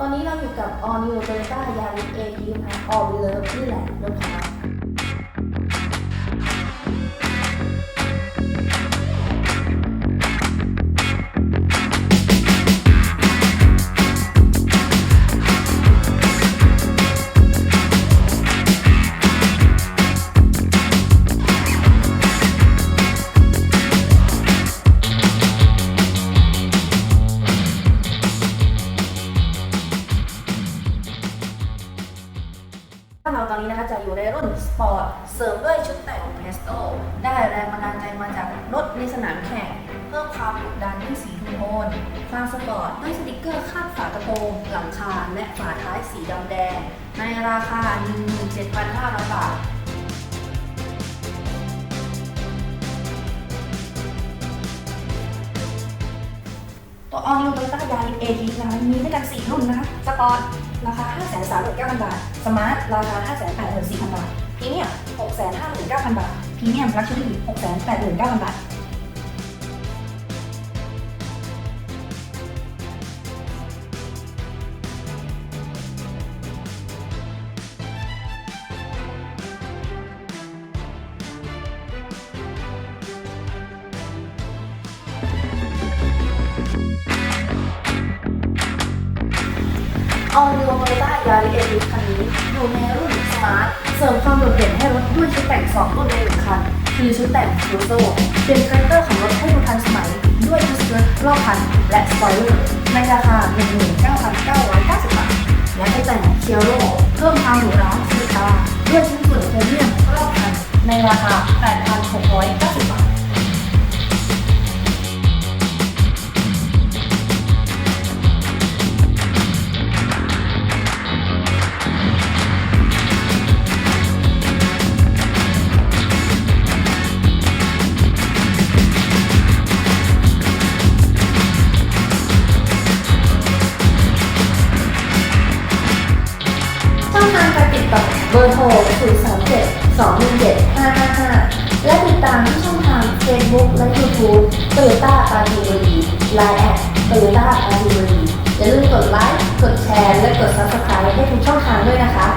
ตอนนี้เราอยู่กับ All New Toyota Yaris A e v and All We Love นี่แหละรถของเรา เราตอนนี้นะคะจะอยู่ในรุ่นสปอร์ตเสริมด้วยชุดแต่งเพสโตได้แรงบันดาลใจมาจากรถในสนามแข่งเพิ่มความดุดันด้วยสีทูโทนควาสปอร์ตด้วยสติกเกอร์คาดฝากระโปรงหลังคาและฝาท้ายสีดำแดง ในราคา 17,500 บาทตัว All New Toyota Yaris A T นะคะมีด้วยกัน4รุ่นนะคะสปอร์ต ราคา 5 3 9 0 0 0 บาท สมาร์ท ราคา 5 8 4 0 0 0 บาทพรีเมียม6 5 9 0 0 0 บาทพรีเมียมลักชัวรี่6 8 9 0 0 0 บาท All New Toyota Yaris A T คันนี้อยู่ในรุ่นสมาร์ทเสริมความโดดเด่นให้รถด้วยชุดแต่งสองรุ่นในหนึ่งคันคือชุดแต่งลูโซเป็นคาแรคเตอร์ของรถให้ดูทันสมัย ด้วยชุดเชิ้ตรอบคันและสปอยเลอร์ในราคา 19,990 บาทและให้แต่งเคียวโรเพิ่มความหรู ทางการติดต่อเบอร์โทร 0 3 7 2 1 7 5 5 5 และติดตามที่ช่องทาง Facebook และ YouTube Toyota a r t i v e r y Line แอด Toyota a r t i v e r y อย่าลืมกดไลค์ กดแชร์ และกด Subscribe ให้ทุกช่องทางด้วยนะคะ